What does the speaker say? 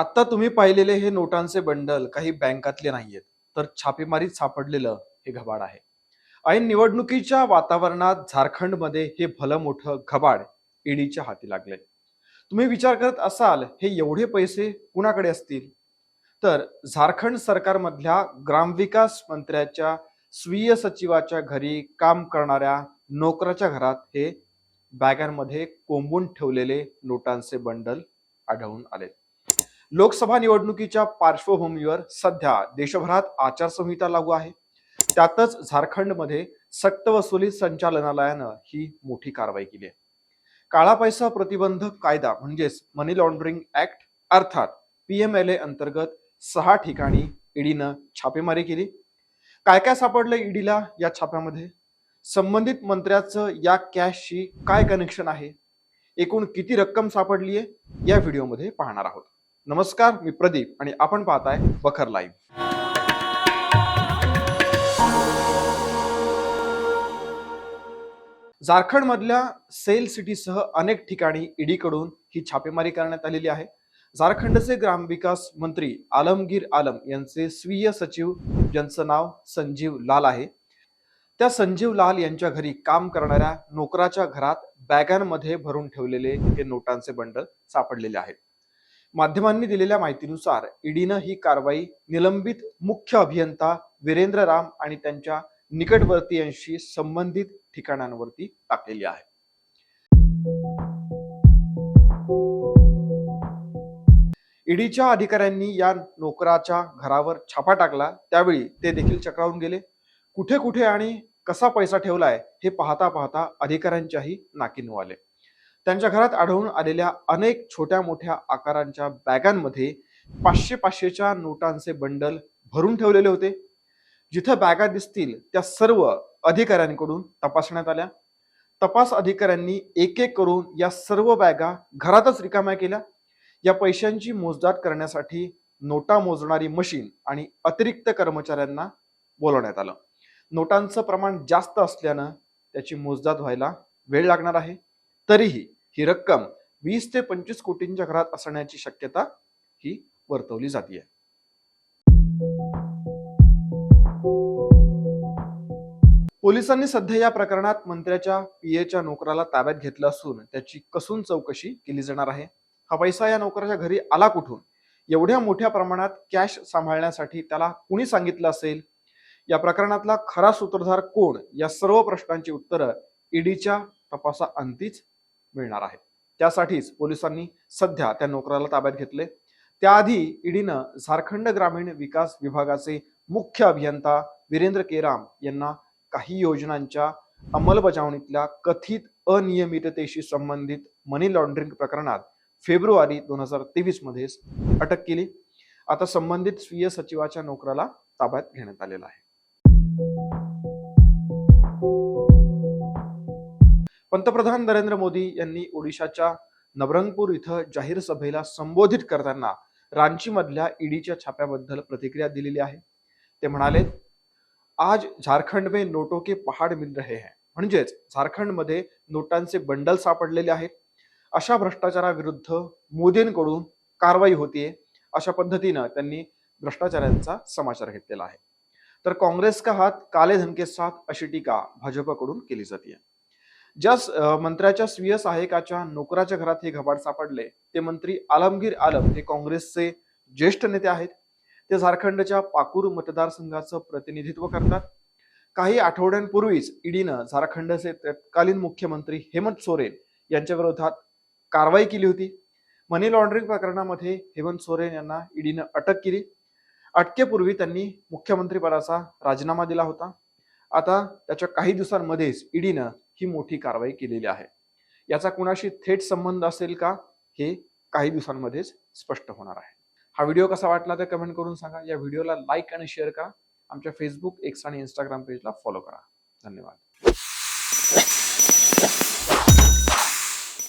आता तुम्ही पाहिलेले हे नोटांचे बंडल काही बँकातले नाहीयेत तर छापेमारीत सापडलेलं हे घबाड आहे. ऐन निवडणुकीच्या वातावरणात झारखंडमध्ये हे भलं मोठं घबाड ईडीच्या हाती लागले. तुम्ही विचार करत असाल हे एवढे पैसे कुणाकडे असतील? तर झारखंड सरकारमधल्या ग्रामविकास मंत्र्याच्या स्वीय सचिवाच्या घरी काम करणाऱ्या नोकराच्या घरात हे बॅगांमध्ये कोंबून ठेवलेले नोटांचे बंडल आढळून आले लोकसभा निवडणुकीच्या पार्श्वभूमीवर सध्या देशभरात आचारसंहिता लागू आहे. त्यातच झारखंडमध्ये सक्तवसुली संचालनालयानं ही मोठी कारवाई केली आहे. काळा पैसा प्रतिबंधक कायदा म्हणजेच मनी लॉन्ड्रिंग ऍक्ट अर्थात पीएमएलए अंतर्गत सहा ठिकाणी ईडीनं छापेमारी केली. काय काय सापडलं ईडीला या छाप्यामध्ये? संबंधित मंत्र्याचं या कॅशशी काय कनेक्शन आहे? एकूण किती रक्कम सापडली आहे या व्हिडिओमध्ये पाहणार आहोत. नमस्कार मी प्रदीप आणि आपण पाहताय बखर लाईव्ह. झारखंडमधल्या सेल सिटीसह अनेक ठिकाणी ईडीकडून ही छापेमारी करण्यात आलेली आहे. झारखंडचे ग्रामविकास मंत्री आलमगीर आलम यांचे स्वीय सचिव ज्यांचं नाव संजीव लाल आहे. त्या संजीव लाल यांच्या घरी काम करणाऱ्या नोकराच्या घरात बॅगांमध्ये भरून ठेवलेले हे नोटांचे बंडल सापडलेले आहेत. माध्यमांनी दिलेल्या माहितीनुसार ईडीनं ही कारवाई निलंबित मुख्य अभियंता वीरेंद्र राम आणि त्यांच्या निकटवर्तीयांशी संबंधित ठिकाणांवरती टाकलेली आहे. ईडीच्या अधिकाऱ्यांनी या नोकराच्या घरावर छापा टाकला. त्यावेळी ते देखील चक्रावून गेले. कुठे कुठे आणि कसा पैसा ठेवलाय हे पाहता पाहता अधिकाऱ्यांच्याही नाकीनू आले. त्यांच्या घरात आढळून आलेल्या अनेक छोट्या मोठ्या आकारांच्या बॅगांमध्ये पाचशे पाचशेच्या नोटांचे बंडल भरून ठेवलेले होते. जिथं बॅगा दिसतील त्या सर्व अधिकाऱ्यांकडून तपासण्यात आल्या. तपास अधिकाऱ्यांनी एक एक करून या सर्व बॅगा घरातच रिकाम्या केल्या. या पैशांची मोजदाद करण्यासाठी नोटा मोजणारी मशीन आणि अतिरिक्त कर्मचाऱ्यांना बोलवण्यात आलं. नोटांचं प्रमाण जास्त असल्यानं त्याची मोजदाद व्हायला वेळ लागणार आहे. तरीही ही रक्कम वीस ते पंचवीस कोटींच्या घरात असण्याची शक्यता ही वर्तवली जाते पोलिसांनी सध्या या प्रकरणात मंत्र्याच्या पीएच्या नोकराला ताब्यात घेतलं असून त्याची कसून चौकशी केली जाणार आहे? हा पैसा या नोकराच्या घरी आला कुठून? एवढ्या मोठ्या प्रमाणात कॅश सांभाळण्यासाठी त्याला कुणी सांगितलं असेल? या प्रकरणातला खरा सूत्रधार कोण? या सर्व प्रश्नांची उत्तरं ईडीच्या तपासा अंतीच मिळणार आहे. त्यासाठीच पोलिसांनी सध्या त्या नोकराला ताब्यात घेतले त्याआधी ईडीनं झारखंड ग्रामीण विकास विभागाचे मुख्य अभियंता वीरेंद्र केराम यांना काही योजनांच्या अंमलबजावणीतल्या कथित अनियमिततेशी संबंधित मनी लॉन्ड्रिंग प्रकरणात फेब्रुवारी दोन हजार तेवीसमध्ये अटक केली. आता संबंधित स्वीय सचिवाच्या नोकराला ताब्यात घेण्यात आलेला आहे. पंतप्रधान नरेंद्र मोदी यांनी ओडिशाच्या नवरंगपूर इथं जाहीर सभेला संबोधित करताना रांचीमधल्या ईडीच्या छाप्याबद्दल प्रतिक्रिया दिलेली आहे. ते म्हणाले आज झारखंड में नोटों के पहाड़ मिल रहे हैं. म्हणजेच झारखंडमध्ये नोटांचे बंडल सापडलेले आहेत. अशा भ्रष्टाचाराविरुद्ध मोदींकडून कारवाई होतीये अशा पद्धतीनं त्यांनी भ्रष्टाचारांचा समाचार घेतलेला आहे. तर काँग्रेस का हात काले धन के साथ अशी टीका भाजपकडून केली जाते ज्या स- मंत्र्याच्या स्वीय सहाय्यकाच्या नोकराच्या घरात हे घबाड सापडले ते मंत्री आलमगीर आलम हे काँग्रेसचे ज्येष्ठ नेते आहेत. ते झारखंडच्या पाकूर मतदारसंघाचं प्रतिनिधित्व करतात. काही आठवड्यांपूर्वीच ईडीनं झारखंडचे तत्कालीन मुख्यमंत्री हेमंत सोरेन यांच्या विरोधात कारवाई केली होती. मनी लॉन्ड्रिंग प्रकरणामध्ये हेमंत सोरेन यांना ईडीनं अटक केली. अटकेपूर्वी त्यांनी मुख्यमंत्रीपदाचा राजीनामा दिला होता. आता त्याच्या काही दिवसांमध्येच ईडीनं ही मोठी कारवाई केलेली आहे. याचा कुणाशी थेट संबंध असेल का हे काही दिवसांमध्येच स्पष्ट होणार आहे. हा व्हिडिओ कसा वाटला तर कमेंट करून सांगा. या व्हिडिओला लाईक आणि शेअर करा. आमच्या फेसबुक एक्स आणि इंस्टाग्राम पेजला फॉलो करा. धन्यवाद.